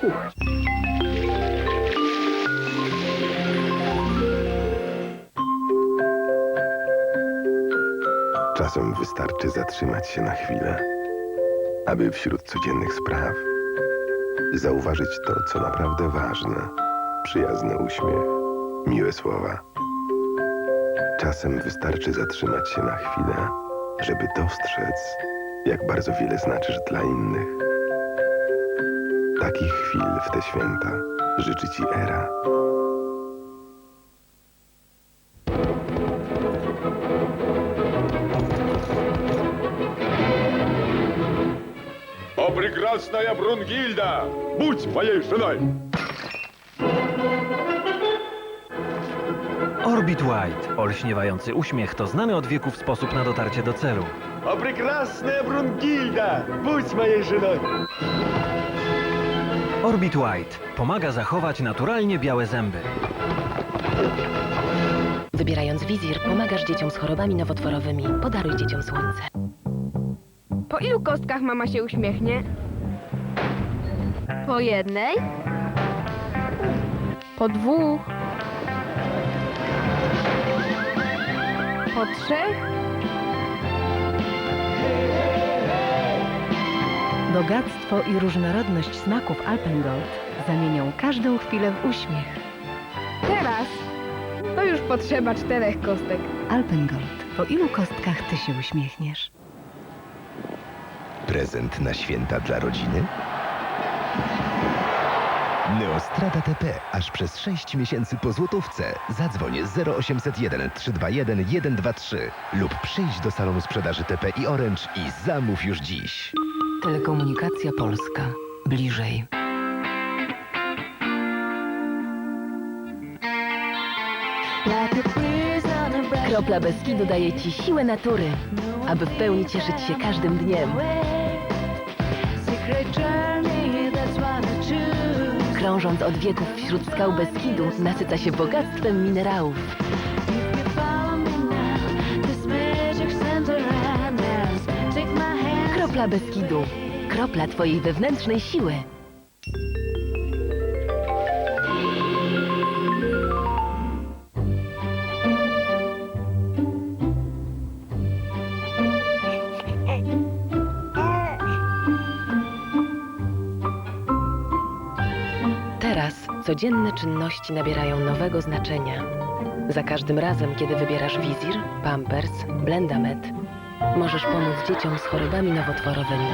kuchni. Czasem wystarczy zatrzymać się na chwilę, aby wśród codziennych spraw zauważyć to, co naprawdę ważne. Przyjazny uśmiech, miłe słowa. Czasem wystarczy zatrzymać się na chwilę, żeby dostrzec, jak bardzo wiele znaczysz dla innych. Takich chwil w te święta życzy Ci Era. О, прекрасная Брунгильда! Будь моей женой! Orbit White, olśniewający uśmiech, to znany od wieków sposób na dotarcie do celu. О, прекрасная Брунгильда! Будь моей женой! Orbit White pomaga zachować naturalnie białe zęby. Wybierając wizir, pomagasz dzieciom z chorobami nowotworowymi. Podaruj dzieciom słońce. Po ilu kostkach mama się uśmiechnie? Po jednej? Po dwóch? Po trzech? Bogactwo i różnorodność smaków Alpengold zamienią każdą chwilę w uśmiech. Teraz? To już potrzeba czterech kostek. Alpengold. Po ilu kostkach ty się uśmiechniesz? Prezent na święta dla rodziny? Neostrada TP aż przez 6 miesięcy po złotówce. Zadzwoń 0801 321 123 lub przyjdź do salonu sprzedaży TP i Orange i zamów już dziś. Telekomunikacja Polska. Bliżej. Kropla Beskidu daje Ci siłę natury, aby w pełni cieszyć się każdym dniem. Krążąc od wieków wśród skał Beskidu, nasyca się bogactwem minerałów. Kropla Beskidu. Kropla Twojej wewnętrznej siły. Teraz codzienne czynności nabierają nowego znaczenia. Za każdym razem, kiedy wybierasz wizir, pampers, blendamet, możesz pomóc dzieciom z chorobami nowotworowymi.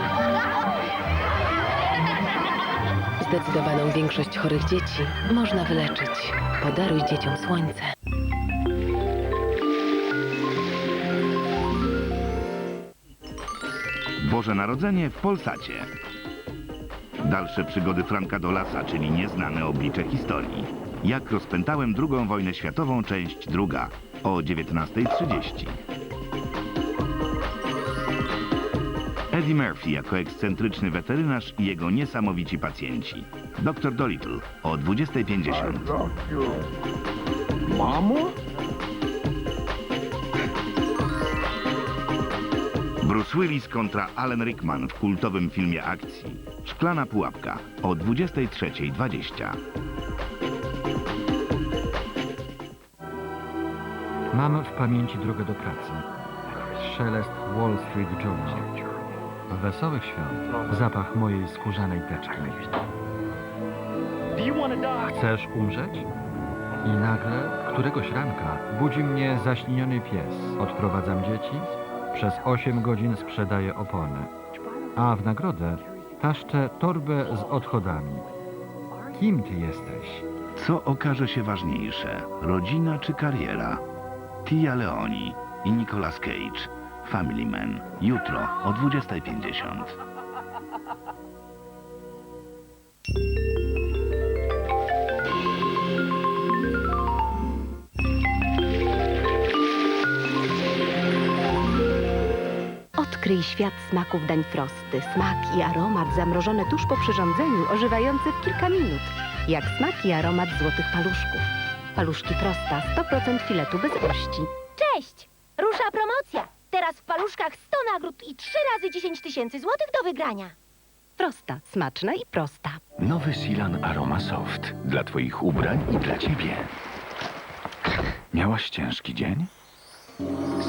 Zdecydowaną większość chorych dzieci można wyleczyć. Podaruj dzieciom słońce. Boże Narodzenie w Polsacie. Dalsze przygody Franka Dolasa, czyli nieznane oblicze historii. Jak rozpętałem II wojnę światową, część druga, o 19.30. Eddie Murphy jako ekscentryczny weterynarz i jego niesamowici pacjenci. Dr. Dolittle o 20.50. Mamo? Bruce Willis kontra Alan Rickman w kultowym filmie akcji. Szklana pułapka o 23.20. Mam w pamięci drogę do pracy. Szelest Wall Street Journal. Wesołych świąt. Zapach mojej skórzanej teczki. Chcesz umrzeć? I nagle, któregoś ranka, budzi mnie zaśniony pies. Odprowadzam dzieci. Przez 8 godzin sprzedaję opony. A w nagrodę taszczę torbę z odchodami. Kim ty jesteś? Co okaże się ważniejsze? Rodzina czy kariera? Tia Leoni i Nicolas Cage. Family Man. Jutro o 20.50. Odkryj świat smaków dań frosty. Smak i aromat zamrożone tuż po przyrządzeniu, ożywające w kilka minut. Jak smak i aromat złotych paluszków. Paluszki Frosta 100% filetu bez ości. Cześć! Teraz w paluszkach 100 nagród i 3 razy 10 tysięcy złotych do wygrania. Prosta, smaczna i prosta. Nowy Silan Aroma Soft. Dla Twoich ubrań i dla Ciebie. Miałaś ciężki dzień?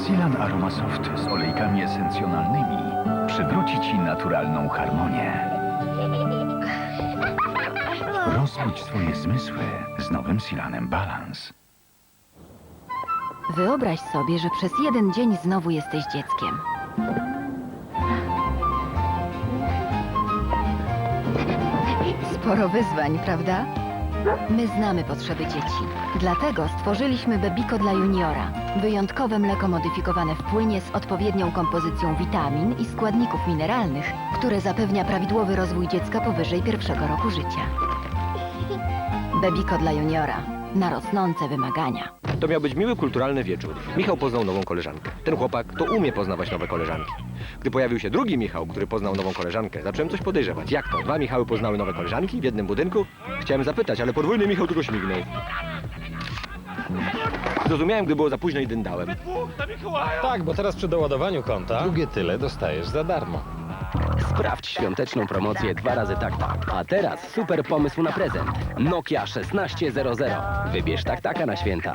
Silan Aroma Soft z olejkami esencjonalnymi przywróci Ci naturalną harmonię. Rozbudź swoje zmysły z nowym Silanem Balance. Wyobraź sobie, że przez jeden dzień znowu jesteś dzieckiem. Sporo wyzwań, prawda? My znamy potrzeby dzieci. Dlatego stworzyliśmy Bebiko dla juniora. Wyjątkowe mleko modyfikowane w płynie z odpowiednią kompozycją witamin i składników mineralnych, które zapewnia prawidłowy rozwój dziecka powyżej pierwszego roku życia. Bebiko dla juniora. Na rosnące wymagania. To miał być miły, kulturalny wieczór. Michał poznał nową koleżankę. Ten chłopak to umie poznawać nowe koleżanki. Gdy pojawił się drugi Michał, który poznał nową koleżankę, zacząłem coś podejrzewać. Jak to? Dwa Michały poznały nowe koleżanki w jednym budynku? Chciałem zapytać, ale podwójny Michał tylko śmignął. Zrozumiałem, gdy było za późno i dyndałem. Tak, bo teraz przy doładowaniu konta drugie tyle dostajesz za darmo. Sprawdź świąteczną promocję dwa razy takta. A teraz super pomysł na prezent. Nokia 1600. Wybierz taktaka na święta.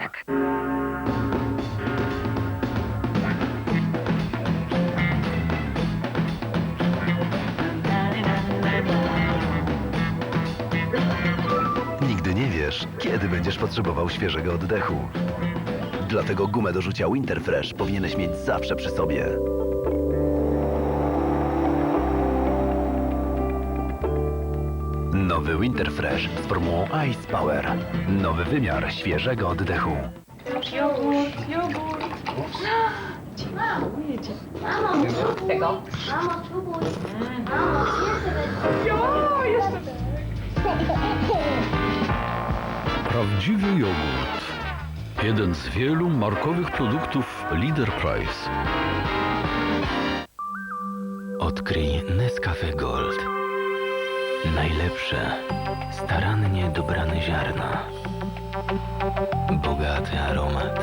Nigdy nie wiesz, kiedy będziesz potrzebował świeżego oddechu. Dlatego gumę do rzucia Winterfresh powinieneś mieć zawsze przy sobie. Nowy Winterfresh z formułą Ice Power. Nowy wymiar świeżego oddechu. Prawdziwy jogurt. Jeden z wielu markowych produktów Leader Price. Odkryj Nescafe Gold. Najlepsze, starannie dobrane ziarna. Bogaty aromat.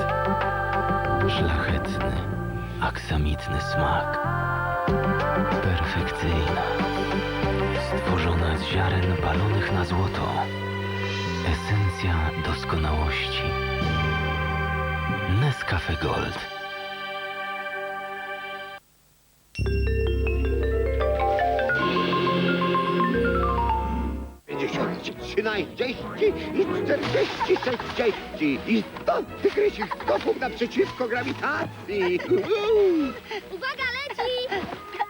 Szlachetny, aksamitny smak. Perfekcyjna. Stworzona z ziaren balonych na złoto. Esencja doskonałości. Nescafe Gold. Trzynaście i czterdzieści sześćdzieści i sto tygrysich skoków naprzeciwko grawitacji. Uwaga,